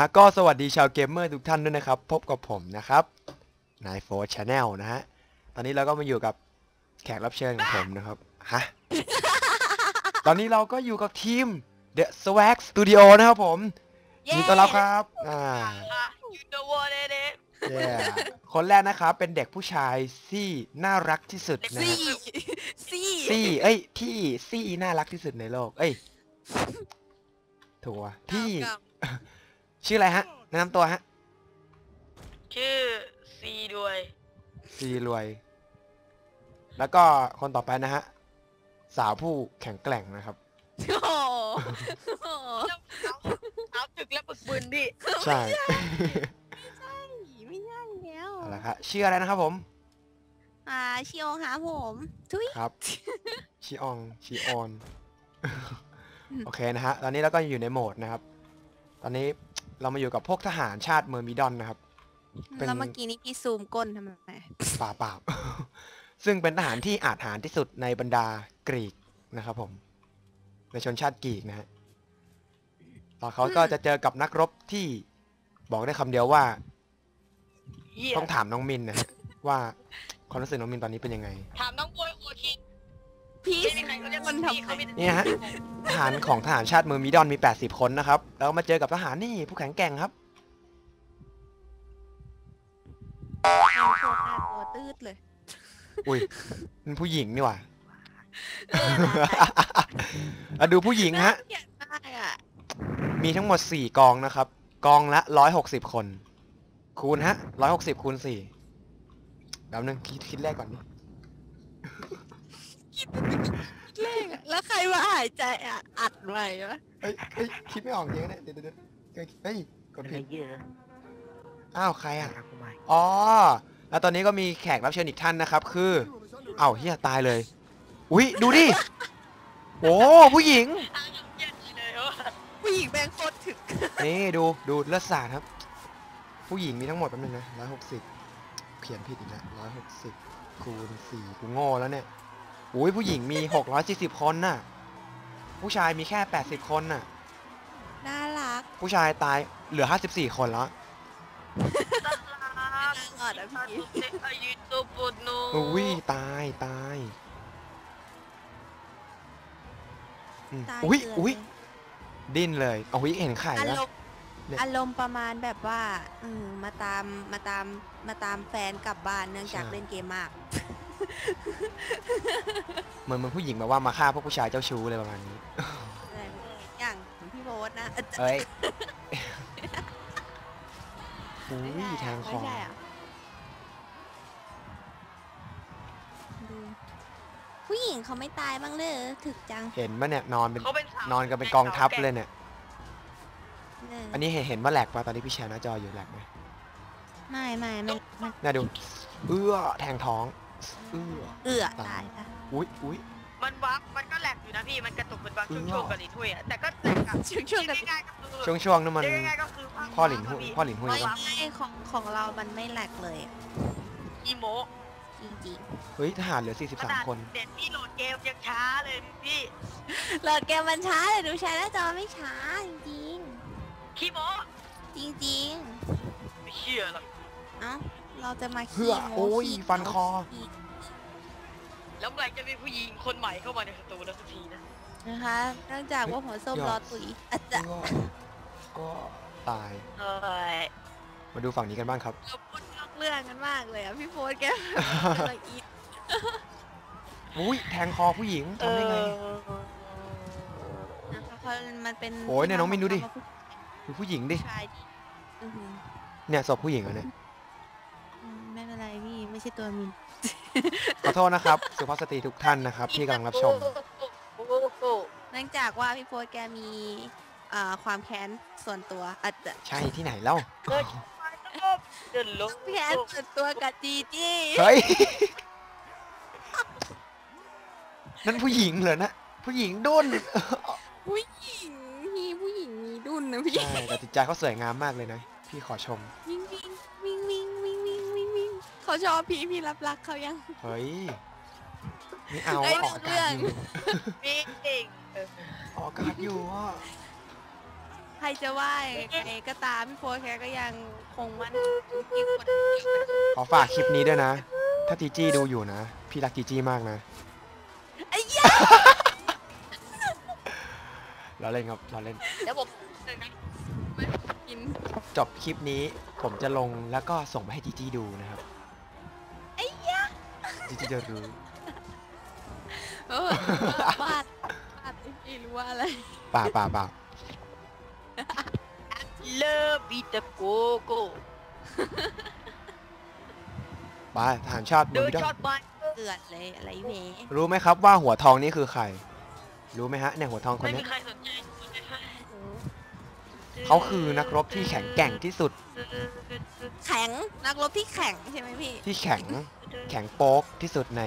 เอาละฮะก็สวัสดีชาวเกมเมอร์ทุกท่านด้วยนะครับ พบกับผมนะครับนายโฟร์ชาแนลนะฮะ ตอนนี้เราก็มาอยู่กับแขกรับเชิญของผมนะครับ ฮะ ตอนนี้เราก็อยู่กับทีม The Swag Studio นะครับผมยินดีต้อนรับครับ อ่า you know what it is เย้คนแรกนะครับเป็นเด็กผู้ชายที่น่ารักที่สุดนะซี่ฮะซี่ซี่เอ้ยที่ซี่น่ารักที่สุดในโลก เอ้ย ถูกว่ะที่ ชื่ออะไรฮะแนะนำตัวฮะชื่อซีด้วยซีรวย แล้วก็คนต่อไปนะฮะ สาวผู้แข็งแกร่งนะครับ โอ้โหเอาถึกและปึกปืนพี่ใช่ไม่ใช่แล้วเอาละครับชื่ออะไรนะครับผม อ่าชิโอหาผมทุยครับชิอองชิออน โอเคนะฮะ ตอนนี้เราก็อยู่ในโหมดนะครับ ตอนนี้ เรามาอยู่กับพวกทหารชาติเมอร์มิดอนนะครับ เป็น แล้วเมื่อกี้นี้พี่ซูมก้นทำไมป่าเปล่า ซึ่งเป็นทหารที่อาจหารที่สุดในบรรดากรีกนะครับผม ในชนชาติกรีกนะฮะต่อเขาก็จะเจอกับนักรบที่บอกได้คำเดียวว่า เหี้ยต้องถามน้องมินนะฮะว่าความรู้สึกน้องมินตอนนี้เป็นยังไง ถามน้องบอยโอที พี่ไม่มีใครเขาเรียกคคนนทำทำ เขาไม่ได้นี่ฮะ ทหารของทหารชาติเมอร์มิดอนมี 80 คนนะครับ แล้วมาเจอกับทหารนี่ผู้แข็งแกร่งครับเอาโคตรน่ากลัวตืดเลยอุ้ยเป็นผู้หญิงนี่หว่าแล้วดูผู้หญิงฮะเกลียดมากอะมีทั้งหมด 4 กองนะครับ กองละ 160 คน คูณฮะ 160 คูณ4แป๊บนึงคิดคิดแรกก่อนดิ เลขอะแล้วใครมาหายใจอะอัดไว้วะเฮ้ยเฮ้ยคิดไม่ออกจริงๆนะเดี๋ยวเดี๋ยวเดี๋ยวเฮ้ยกดอะไรผิดเยอะอ้าวใครอะครับผมใหม่อ๋อ แล้วตอนนี้ก็มีแขกรับเชิญอีกท่านนะครับ คือเอ้าเฮียตายเลย อุ้ยดูดิโอ้ผู้หญิงอ้าวเหี้ยเลยว่าผู้หญิงแบงโคตรถึกนี่ดูดูเลือดสาดครับ ผู้หญิงมีทั้งหมดแป๊บนึงนะร้อยหกสิบเขียนผิดอีกแล้วร้อยหกสิบคูณสี่กูโง่แล้วเนี่ย อุ้ยผู้หญิงมีหกร้อยสี่สิบคนน่ะ ผู้ชายมีแค่แปดสิบคนน่ะ น่ารักผู้ชายตายเหลือห้าสิบสี่คนแล้วน่ารักน่ารักอะพี่ อายุตัวปวดโนอุ้ยตายตายอืมตายอุ้ยเกลือุ้ยเลดิ้นเลยเอาอุ้ยเห็นไข่อาแล้วรมณ์เนี่ย อารมณ์ประมาณแบบว่าเออมาตามมาตาม มาตามแฟนกลับบ้านเนื่องจากเล่นเกมมาก เหมือนเหมือนผู้หญิงแบบว่ามาฆ่าพวกผู้ชายเจ้าชู้เลยประมาณนี้อะไรอย่างของพี่โบ๊ทนะเออจะเอ้ยอุ้ไม่ยใช่แทงคไม่อใช่อะดูผู้หญิงเขาไม่ตายบ้างเลยถึกจัง เห็นปะเนี่ยนอนเป็นเขาเป็นสาวนอนกันเป็นกองทัพเลยเนี่ยเอออันนี้เห็นเห็นว่าแหลกปะตอนนี้พี่แชร์หน้าจออยู่แหลกไหม ไม่ไม่ไม่ไม่น่าดูเอื้อแทงท้องเอื้อเอื้อตายตายค่ะอุ้ยอุ้ยมันวับมันก็แหลกอยู่นะพี่มันกระตุกเป็นบางเออช่วงๆกันอีถ้วยอะแต่ก็แหลกอะช่วงช่วงๆกันง่ายๆก็คือช่วงช่วงๆนั้นมันเรียกง่ายๆก็คือพ่อหลินหุยพ่อหลินหุยไม่ปะไม่ของของเรา มันไม่แหลกเลยอะอีโมจริงเฮ้ยทหารเหลือขนาด43 คนเด็ดพี่โหลดเกมยังช้าเลยพี่ๆโหลดเกมมันช้าแต่ดูใช้หน้าจอไม่ช้าจริงขี้โมๆจริงไม่เชื่อหรอกๆ เอ้าเราจะมาเพื่ขี้อโม้โอ้ยขี้ฟันคอขี้แล้วเมื่อไหร่จะมีผู้หญิงคนใหม่เข้ามาในสตูแล้วสักทีนะนะคะเนื่องจากว่าหัวส้มรอตุ๋ยอาจจะก็ก็ตาย เอ้ยมาดูฝั่งนี้กันบ้างครับเราพูดนอกเรื่องกันมากเลยอะพี่โฟนแกกำลังอีทอุ้ยแทงคอผู้หญิงทำได้ไงนะคะเพราะมันเป็นโอ้ยเนี่ยน้องมินดูดิผู้ดูผู้หญิงดิชายดิอื้อหือเนี่ยศพผู้หญิงอะเนี่ย ไม่ใช่ตัวมิน ขอโทษนะครับ สุภาพสตรีทุกท่านนะครับ ที่กำลังรับชม เนื่องจากว่าพี่โฟนแกมีอ่าความแค้นส่วนตัวอาจจะใช่ที่ไหนเล่าเฮ้ยเดินลงแค้นส่วนตัวกับจีจี้เฮ้ย นั่นผู้หญิงเหรอนะ ผู้หญิงดุนผู้หญิงพี่ผู้หญิงมีดุนนะพี่ ใช่แต่จิตใจเขาสวยงามมากเลยนะ พี่ขอชมวิ่ง เขาชอบพี่พี่รับรักเขายังเฮ้ยไม่เอาเอ้ยออกอากาศเรื่องอยู่พี่เองเออออกอากาศอยู่อะใครจะว่ายังไงก็ตามพี่โฟร์แกก็ยังคงมันยิ่งกว่าขอฝากคลิปนี้ด้วยนะ ถ้าจีจี้ดูอยู่นะ พี่รักจีจี้มากนะไอ้เหี้ยเราเล่นครับเราเล่นเดี๋ยวผมเดินนะกินจบคลิปนี้ผมจะลงแล้วก็ส่งไปให้จีจี้ดูนะครับไอ้เหี้ย จีจี้จะรู้เออวาดวาดไม่รู้ว่าอะไรป่าป่าป่าเลิฟบีตโกโก้ป่าทหารชาติมืเดิอนไม่ได้ช็อตไปเกิดเลยอะไรเวรู้ไหมครับว่าหัวทองนี่คือใคร รู้ไหมฮะเนี่ยหัวทองคนไม่มีเนี้ยใครสนใจเขาคือนักรบที่แข็งแกร่งที่สุดแข็งนักรบที่แข็งใช่ไหมพี่ที่แข็ง แข็งโป๊กที่สุดใน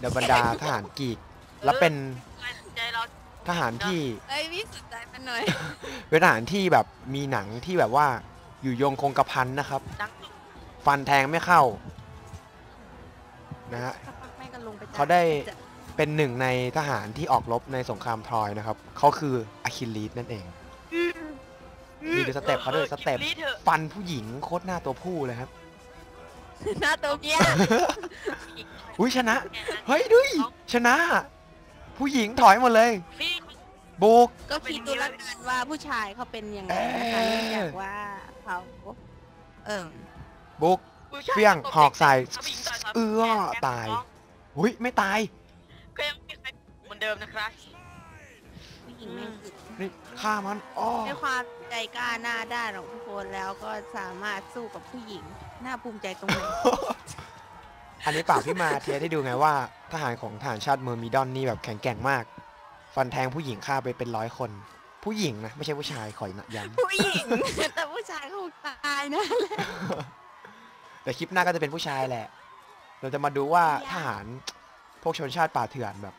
เดบรรดาทหารกรีก และเป็นใครสนใจเราทหารที่เอ้ยพี่สนใจมันหน่อยเป็นทหารที่แบบมีหนังที่แบบว่าอยู่ยงคงกระพันนะครับดังฟันแทงไม่เข้านะฮะสักพักแม่งก็ลงไปจับเขาได้จะเป็นหนึ่งในทหารที่ออกรบในสงครามทรอยนะครับเขาคืออะคิลลีสนั่นเอง นี่คือสเต็ปเขาด้วยสเต็ปคลิปนี้เถอะ ฟันผู้หญิงโคตรหน้าตัวผู้เลยครับ หน้าตัวเนี้ยอุ้ยชนะ เฮ้ยดุยชนะ ผู้หญิงถอยหมดเลยพี่บุก ก็คิดดูแล้วกันว่าผู้ชายเขาเป็นยังไงนะคะเอ่อเนื่องจากว่าเขาเอิ่มบุก ผู้ชาเฟี้ยงหอกใส่ถ้าผู้หญิงต่ยสามเอื้อแกนตาย อุ้ยไม่ตาย ก็ยังไม่มีใครเหมือนเดิมนะครับ ผู้หญิงแม่งอึดนี่ฆ่ามันอ้อ ด้วยความใจกล้าหน้าด้านของทุกคนแล้วก็สามารถสู้กับผู้หญิง น่าภูมิใจตรงไหนอันนี้ป่ากพี่มาเทสให้ดูไงว่าทหารของทหารชาติเมอร์มิดอนนี่แบบแข็งแกร่งมาก ฟันแทงผู้หญิงฆ่าไปเป็นร้อยคน ผู้หญิงนะ ไม่ใช่ผู้ชายขอย้ผู้หญิง แต่ผู้ชายเขาตายนะำแต่คลิปหน้าก็จะเป็นผู้ชายแหละ เราจะมาดูว่าทหารพวกชนชาติป่าเถื่อนแบบ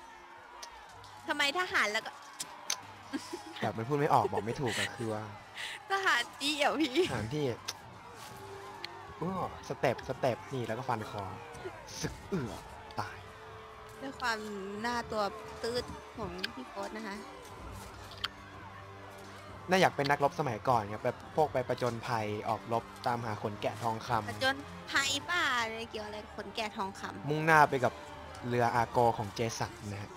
ทำไมทหารแล้วก็แบบมันพูดไม่ออกบอกไม่ถูกอะคือว่าทหารจี้อะพี่ทหารที่ อ้อสเต็ปสเต็ปนี่แล้วก็ฟันคอสึกเอือตาย ด้วยความหน้าตัวตืดของพี่โฟสนะคะ น่าอยากเป็นนักรบสมัยก่อนครับแบบพวกไปประจนภัยออกรบตามหาขนแกะทองคำผจญภัยป้าอะไรเกี่ยวอะไรกับคนแก่ทองคำมุ่งหน้าไปกับเรืออาโกของเจสันนะฮะ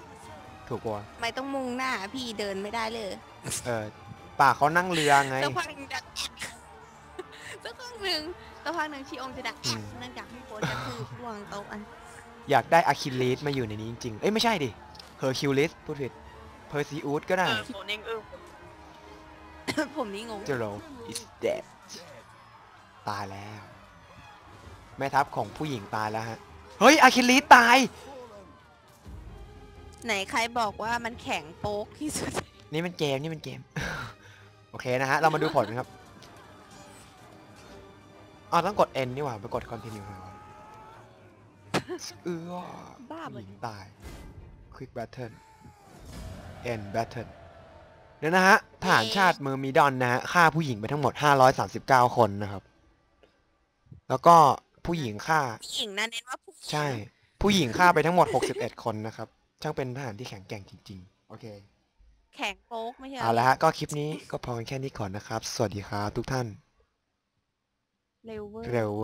ถูกปะวะไม่ต้องมุ่งหน้าพี่เดินไม่ได้เลยเออป่าเขานั่งเรือไง สักพักหนึ่งดักสักพักหนึ่ง สักพักหนึ่งชีองจะดักอืมเนื่องจากพี่โฟสจะคือวางโต๊ะอัน อยากได้อะคิลิสมาอยู่ในนี้จริงๆ เอ้ยไม่ใช่ดิเฮอร์คิวลิสพูดผิดเพอร์ซิอูสก็เอได้อผมเองเออผมนี่งง เจโร is dead ตายแล้ว แม่ทัพของผู้หญิงตายแล้วฮะ เฮ้ยอะคิลิสตาย ไหนใครบอกว่ามันแข็งโป๊กที่สุด นี่เป็นเกม นี่เป็นเกม โอเคนะฮะ เรามาดูผลครับ อ๋อต้องกด N นี่หว่าไปกด continue ทำไมวะเออบ้าผู้บ่หญิงตาย quick battle end battle เดี๋ยวนะฮะทหารชาติเมอร์มิดอนนะฮะฆ่าผู้หญิงไปทั้งหมด 539 คนนะครับ แล้วก็ผู้หญิงฆ่า ผู้หญิงนะเน้นว่าผู้หญิงใช่ ผู้หญิงฆ่าไปทั้งหมด 61 คนนะครับ ช่างเป็นทหารที่แข็งแกร่งจริง ๆ โอเค แข็งโป๊กไม่ใช่หรเอาละฮะ ก็คลิปนี้ก็พอแค่นี้ก่อนนะครับ สวัสดีครับทุกท่าน เร็วเ